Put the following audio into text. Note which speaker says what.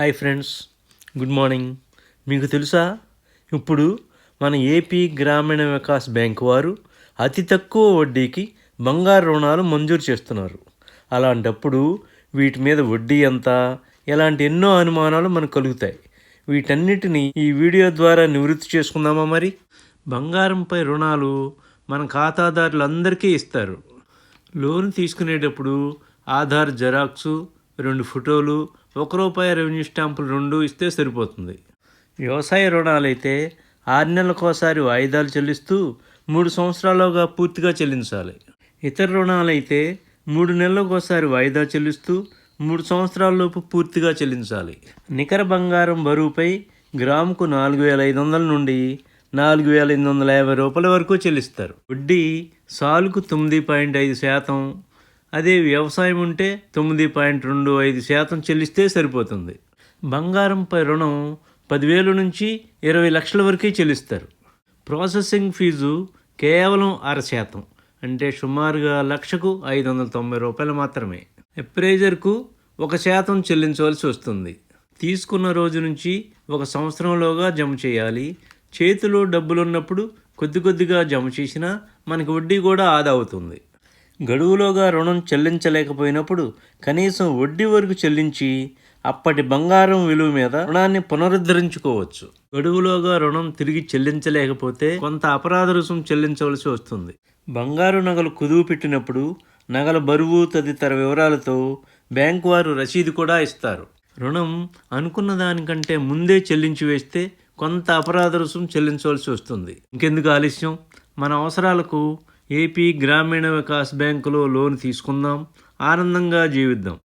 Speaker 1: Hi friends good morning. మీకు తెలుసా? ఇప్పుడు మన ఏపీ గ్రామీణ వికాస్ బ్యాంక్ వారు అతి తక్కువ వడ్డీకి బంగారు రుణాలు మంజూరు చేస్తున్నారు. అలాంటప్పుడు వీటి మీద వడ్డీ ఎంత? ఇలాంటి ఎన్నో అనుమానాలు మనకు కలుగుతాయి. వీటన్నిటిని ఈ వీడియో ద్వారా నివృత్తి చేసుకుందామా మరి? బంగారంపై రుణాలు మన ఖాతాదారులందరికీ ఇస్తారు. లోన్ తీసుకునేటప్పుడు ఆధార్ జెరాక్సు రెండు ఫోటోలు ఒక రూపాయి రెవెన్యూ స్టాంపులు రెండు ఇస్తే సరిపోతుంది. వ్యవసాయ రుణాలైతే ఆరు నెలలకోసారి వాయిదాలు చెల్లిస్తూ మూడు సంవత్సరాలుగా పూర్తిగా చెల్లించాలి. ఇతర రుణాలైతే మూడు నెలలకోసారి వాయిదా చెల్లిస్తూ మూడు సంవత్సరాలలోపు పూర్తిగా చెల్లించాలి. నికర బంగారం బరువుపై గ్రాముకు నాలుగు వేల ఐదు వందల నుండి నాలుగు వేల ఎనిమిది వందల యాభై రూపాయల వరకు చెల్లిస్తారు. వడ్డీ సాలుకు తొమ్మిది పాయింట్ ఐదు శాతం అదే వ్యవసాయం ఉంటే తొమ్మిది పాయింట్ రెండు ఐదు శాతం చెల్లిస్తే సరిపోతుంది. బంగారంపై రుణం పదివేలు నుంచి ఇరవై లక్షల వరకే చెల్లిస్తారు. ప్రాసెసింగ్ ఫీజు కేవలం అర శాతం అంటే సుమారుగా లక్షకు ఐదు వందల తొంభై రూపాయలు మాత్రమే. ఎప్రైజర్కు ఒక శాతం చెల్లించవలసి వస్తుంది. తీసుకున్న రోజు నుంచి ఒక సంవత్సరంలోగా జమ చేయాలి. చేతిలో డబ్బులున్నప్పుడు కొద్ది కొద్దిగా జమ చేసినా మనకి వడ్డీ కూడా ఆదా అవుతుంది. గడువులోగా రుణం చెల్లించలేకపోయినప్పుడు కనీసం వడ్డీ వరకు చెల్లించి అప్పటి బంగారం విలువ మీద రుణాన్ని పునరుద్ధరించుకోవచ్చు. గడువులోగా రుణం తిరిగి చెల్లించలేకపోతే కొంత అపరాధ రుసుం చెల్లించవలసి వస్తుంది. బంగారు నగలు కుదువు పెట్టినప్పుడు నగల బరువు తదితర వివరాలతో బ్యాంకు వారు రసీదు కూడా ఇస్తారు. రుణం అనుకున్న దానికంటే ముందే చెల్లించి వేస్తే కొంత అపరాధ రుసుం చెల్లించవలసి వస్తుంది. ఇంకెందుకు ఆలస్యం? మన అవసరాలకు ఏపీ గ్రామీణ వికాస్ బ్యాంకులో లోన్ తీసుకుందాం. ఆనందంగా జీవిద్దాం.